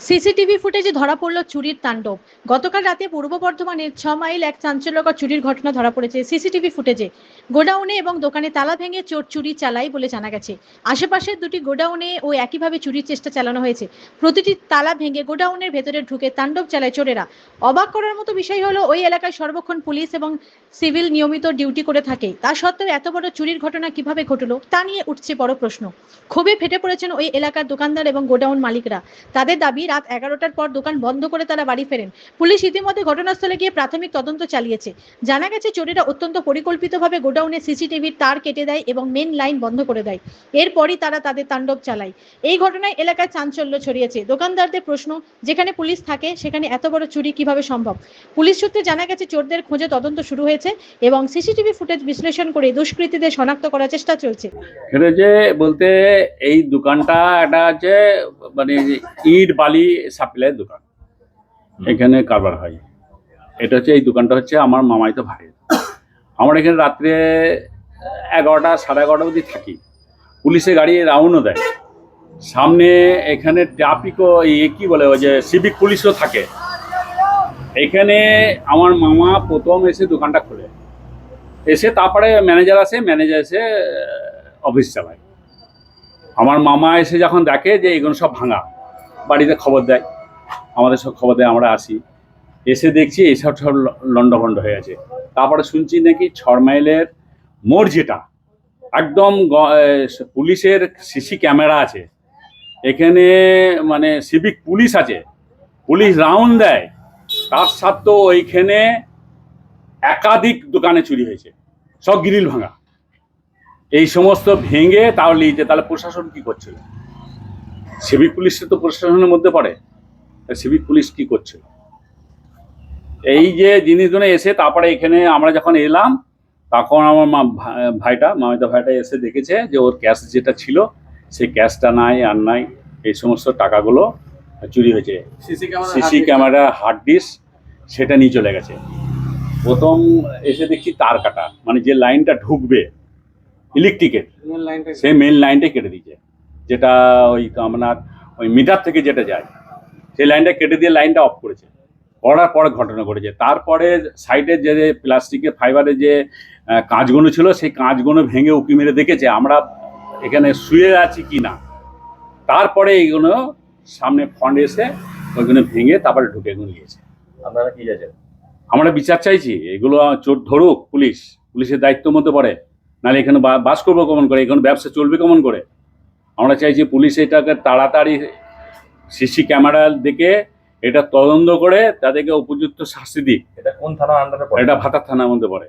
CCTV ফুটেজে ধরা পড়ল চুরির তাণ্ডব। গতকাল রাতে পূর্ব বর্ধমানের ছ মাইল এক চাঞ্চল্যকর চুরির ঘটনা ধরা পড়েছে সিসিটিভি ফুটেজে। গোডাউনে এবং দোকানে তালা ভেঙে চোর চুরি চালায় বলে জানা গেছে। আশেপাশের দুটি গোডাউনে ও একইভাবে চুরির চেষ্টা চালানো হয়েছে। প্রতিটি তালা ভেঙে গোডাউনের ভেতরে ঢুকে তাণ্ডব চালায় চোরেরা। অবাক করার মতো বিষয় হলো, ওই এলাকায় সর্বক্ষণ পুলিশ এবং সিভিল নিয়মিত ডিউটি করে থাকে। তা সত্ত্বেও এত বড় চুরির ঘটনা কীভাবে ঘটলো, তা নিয়ে উঠছে বড় প্রশ্ন। ক্ষোভে ফেটে পড়েছেন ওই এলাকার দোকানদার এবং গোডাউন মালিকরা। তাদের দাবি রাত এগারোটার পর দোকান বন্ধ করে তারা বাড়ি ফেরেন। পুলিশ ইতিমধ্যে ঘটনাস্থলে গিয়ে প্রাথমিক তদন্ত চালিয়েছে। জানা গেছে, চোরেরা অত্যন্ত পরিকল্পিতভাবে গোডাউনে সিসিটিভির তার কেটে দেয় এবং মেন লাইন বন্ধ করে দেয়। এরপরই তারা তাদের তাণ্ডব চালায়। এই ঘটনায় এলাকায় চাঞ্চল্য ছড়িয়েছে। দোকানদারদের প্রশ্ন, যেখানে পুলিশ থাকে, সেখানে এত বড় চুরি কীভাবে সম্ভব? পুলিশ সূত্রে জানা গেছে, চোরদের খোঁজে তদন্ত শুরু হয়েছে এবং সিসিটিভি ফুটেজ বিশ্লেষণ করে দুষ্কৃতীদের শনাক্ত করার চেষ্টা চলছে। এটা যে বলতে এই দোকানটা একটা হচ্ছে মানে ইট বালি সাপ্লাইয়ের দোকান। এখানে কারবার হয়। এটা হচ্ছে এই দোকানটা হচ্ছে আমার মামাইতো ভাই আমার এখানে রাত্রে এগারোটা সাড়ে এগারোটা অবধি থাকি। পুলিশের গাড়ি রাউন্ডও দেয়। সামনে এখানে ট্রাফিকও ইয়ে কি বলে ওই যে সিভিক পুলিশও থাকে। এখানে আমার মামা প্রথম এসে দোকানটা খোলে। এসে তারপরে ম্যানেজার আসে ম্যানেজার এসে অফিস চালায়। আমার মামা এসে যখন দেখে যে এগুলো সব ভাঙা বাড়িতে খবর দেয়, আমাদের সব খবর দেয়, আমরা আসি। এসে দেখছি এইসব সব লণ্ডভণ্ড হয়ে আছে তারপরে শুনছি নাকি ছড় মাইলের মোড় যেটা একদম পুলিশের সিসি ক্যামেরা আছে। এখানে মানে সিভিক পুলিশ আছে, পুলিশ রাউন্ড দেয়। তার সাথেও ওইখানে একাধিক দোকানে চুরি হয়েছে, সব গ্রিল ভাঙা। এই সমস্ত ভেঙে তাহলে তাহলে প্রশাসন কি করছিল? সিভিক পুলিশ তো প্রশাসনের মধ্যে পড়ে। সিভিক পুলিশ কি করছিল এই যে জিনিসগুলো এসে তারপরে এখানে আমরা যখন এলাম তখন আমার মা ভাইটা মামিতা ভাইটা এসে দেখেছে যে ওর ক্যাশ যেটা ছিল সেই ক্যাশটা নাই আর নাই এই সমস্ত টাকাগুলো চুরি হয়েছে। সিসি ক্যামেরা হার্ড ডিস্ক সেটা নিয়ে চলে গেছে। প্রথম এসে দেখছি তার কাটা মানে যে লাইনটা ঢুকবে ইলেকট্রিকের সেই মেন লাইনটাই কেটে দিয়েছে। যেটা ওই আপনার ওই মিটার থেকে যেটা যায় সেই লাইনটা কেটে দিয়ে লাইনটা অফ করেছে। করার পরে ঘটনা ঘটেছে। তারপরে সাইডের যে প্লাস্টিকের ফাইবারের যে কাঁচগুলো ছিল সেই কাঁচগুলো ভেঙে উঁকি মেরে দেখেছে। আমরা এখানে শুয়ে আছি কি না? তারপরে এইগুলো সামনে ফন্ড এসে ওইগুলো ভেঙে তারপরে ঢুকে এগুলো নিয়েছে। আপনারা কি চাইছেন? আমরা বিচার চাইছি এগুলো চোর ধরুক পুলিশ পুলিশের দায়িত্ব মধ্যে পড়ে। নাহলে এখানে বাস করব কেমন করে? এখানে ব্যবসা চলবে কেমন করে? আমরা চাইছি পুলিশ এটাকে তাড়াতাড়ি সিসি ক্যামেরা দেখে এটা তদন্ত করে তাদেরকে উপযুক্ত শাস্তি দিক। এটা কোন থানার আন্ডারে পড়ে? এটা ভাতার থানার মধ্যে পড়ে।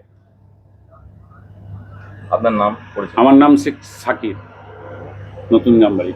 আপনার নাম আমার নাম শেখ সাকির নতুন নাম্বারি